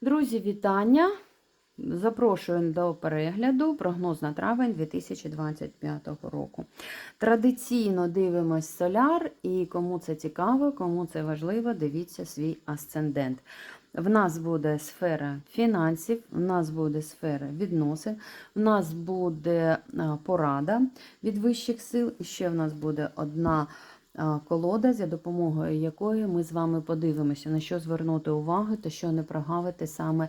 Друзі, вітання! Запрошую до перегляду прогноз на травень 2025 року. Традиційно дивимось соляр, і кому це цікаво, кому це важливо, дивіться свій асцендент. В нас буде сфера фінансів, в нас буде сфера відносин, в нас буде порада від вищих сил, і ще в нас буде одна колода, за допомогою якої ми з вами подивимося, на що звернути увагу та що не прогавити саме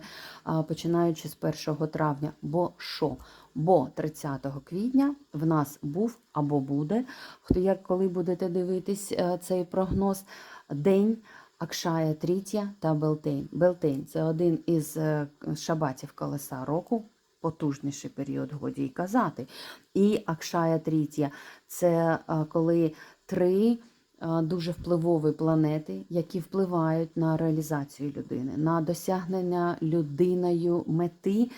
починаючи з 1 травня. Бо що? Бо 30 квітня в нас був або буде, хто як коли будете дивитись е, цей прогноз, день. Акшая Трітя та Белтейн. Белтейн це один із е, шабатів колеса року, потужніший період, годі й казати. І Акшая Трітя це е, коли три е, дуже впливові планети, які впливають на реалізацію людини, на досягнення людиною мети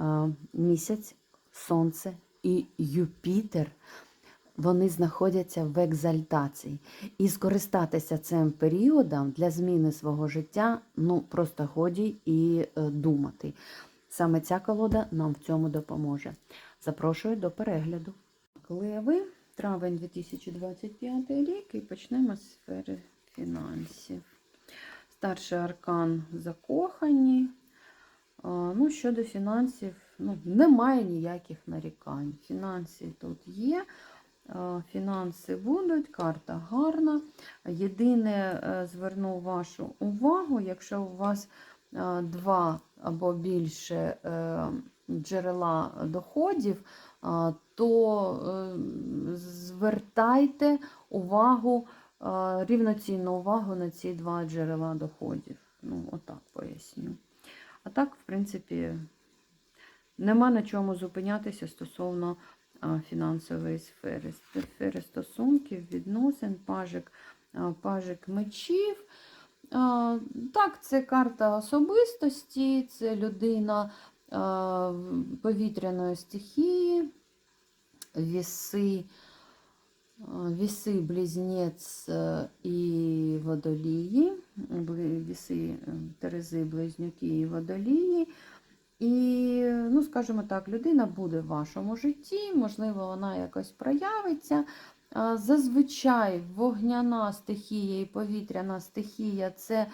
е, місяць, сонце і Юпітер. Вони знаходяться в екзальтації. І скористатися цим періодом для зміни свого життя ну просто годі і думати. Саме ця колода нам в цьому допоможе. Запрошую до перегляду. Коли ви травень 2025 рік і почнемо з сфери фінансів. Старший аркан закохані. Ну, щодо фінансів, ну, немає ніяких нарікань. Фінанси тут є. Фінанси будуть, карта гарна. Єдине, е, зверну вашу увагу, якщо у вас два або більше е, джерела доходів, е, то е, звертайте увагу, е, рівноцінну увагу на ці два джерела доходів. Ну, отак поясню. А так, в принципі, нема на чому зупинятися стосовно фінансової сфери. Сфери стосунків, відносин, пажик, пажик мечів. А, Так, це карта особистості, це людина повітряної стихії, віси, віси близнець е, і водолії, віси е, Терези, близнюки і водолії. І, ну, скажімо так, людина буде в вашому житті, можливо, вона якось проявиться. Зазвичай вогняна стихія і повітряна стихія це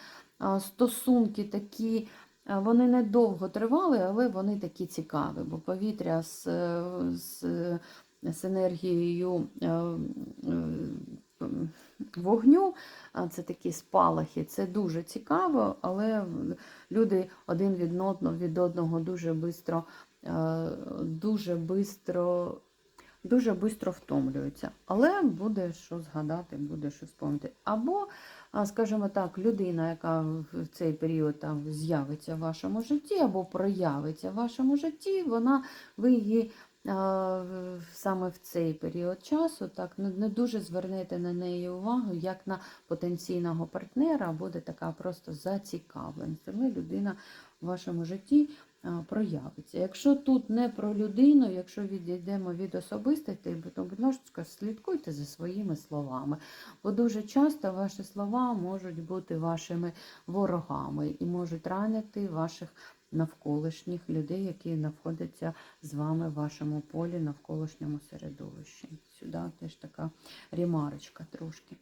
стосунки такі, вони недовго тривали, але вони такі цікаві, бо повітря з, е, з, з енергією е, е, вогню, це такі спалахи, це дуже цікаво, але люди один від одного, від одного дуже е, дуже бистро, дуже швидко втомлюються. Але буде що згадати, буде що спомнити. Або, скажімо так, людина, яка в цей період там з'явиться в вашому житті, або проявиться в вашому житті, вона ви її. Саме в цей період часу так не не дуже звернете на неї увагу, як на потенційного партнера буде така просто зацікавленість. Але людина в вашому житті проявиться. Якщо тут не про людину, якщо відійдемо від особистостей, то, будь ласка, слідкуйте за своїми словами. Бо дуже часто ваші слова можуть бути вашими ворогами і можуть ранити ваших навколишніх людей, які знаходяться з вами в вашому полі, навколишньому середовищі. Сюди теж така ремарочка трошки.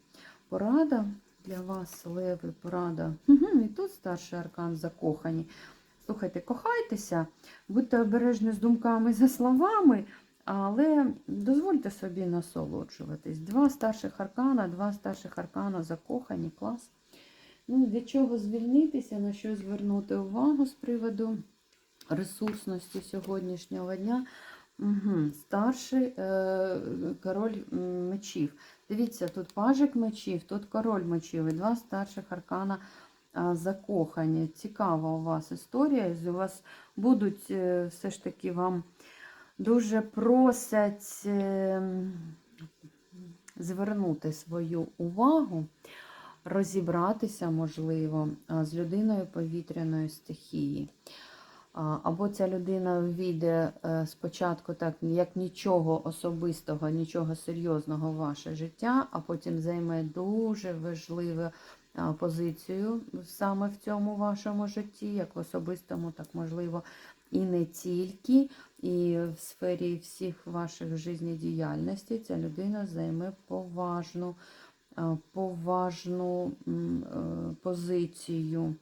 Порада для вас, леви, порада. І тут старший аркан закохані. Слухайте, кохайтеся, будьте обережні з думками за словами, але дозвольте собі насолоджуватись. Два старших аркана, два старших аркана закохані, клас. Ну, від чого звільнитися, на що звернути увагу з приводу ресурсності сьогоднішнього дня. Угу. Старший е, король мечів. Дивіться, тут пажик мечів, тут король мечів і два старших аркана закохані. Цікава у вас історія. У вас будуть е, все ж таки вам дуже просять е, звернути свою увагу розібратися, можливо, з людиною повітряної стихії. Або ця людина війде е, спочатку так, як нічого особистого, нічого серйозного в ваше життя, а потім займе дуже важливе позицію саме в цьому вашому житті, як в особистому, так можливо, і не тільки. І в сфері всіх ваших життєдіяльностей ця людина займе поважну, а, поважну е, позицію.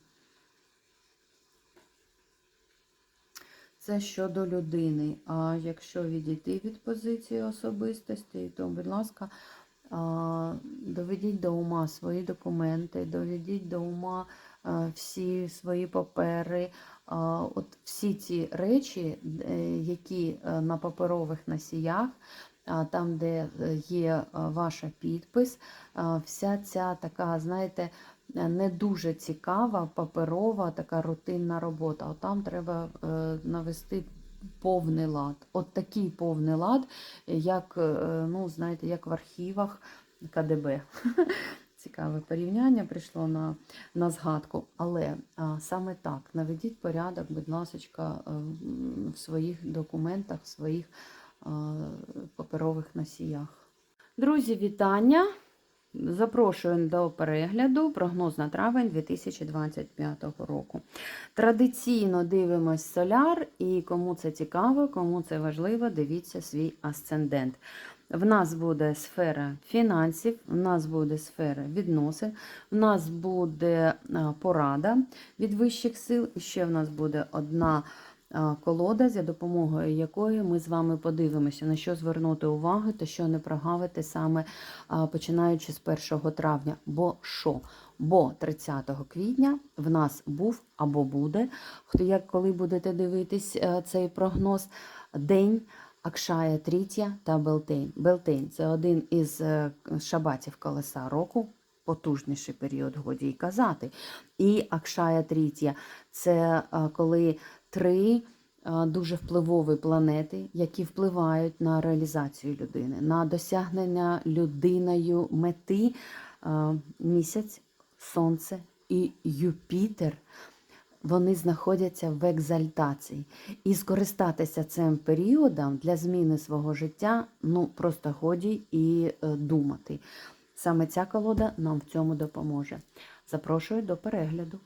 Це щодо людини. А якщо відійти від позиції особистості, то, будь ласка, доведіть до ума свої документи, доведіть до ума всі свої папери. От всі ці речі, е, які е, на паперових носіях, там, де е, є е, ваш підпис, вся ця така, знаєте, е, не дуже цікава, паперова, така рутинна робота. От там треба е, навести повний лад. От такий повний лад, як, е, ну, знаєте, як в архівах КДБ. Цікаве порівняння прийшло на, на згадку. Але а, саме так, наведіть порядок, будь ласка, в своїх документах, в своїх паперових носіях. Друзі, вітання! Запрошую до перегляду прогноз на травень 2025 року. Традиційно дивимось соляр, і кому це цікаво, кому це важливо, дивіться свій асцендент. В нас буде сфера фінансів, в нас буде сфера відносин, в нас буде порада від вищих сил, і ще в нас буде одна колода, за допомогою якої ми з вами подивимося, на що звернути увагу та що не прогавити саме починаючи з 1 травня. Бо що? Бо 30 квітня в нас був або буде, хто як коли будете дивитись е, цей прогноз, день. Акшая Трітя та Белтейн. Белтейн це один із е, шабатів колеса року, потужніший період, годі й казати. І Акшая Трітя це е, коли три е, дуже впливові планети, які впливають на реалізацію людини, на досягнення людиною мети е, місяць, сонце і Юпітер вони знаходяться в екзальтації. І скористатися цим періодом для зміни свого життя ну просто годі і думати. Саме ця колода нам в цьому допоможе. Запрошую до перегляду.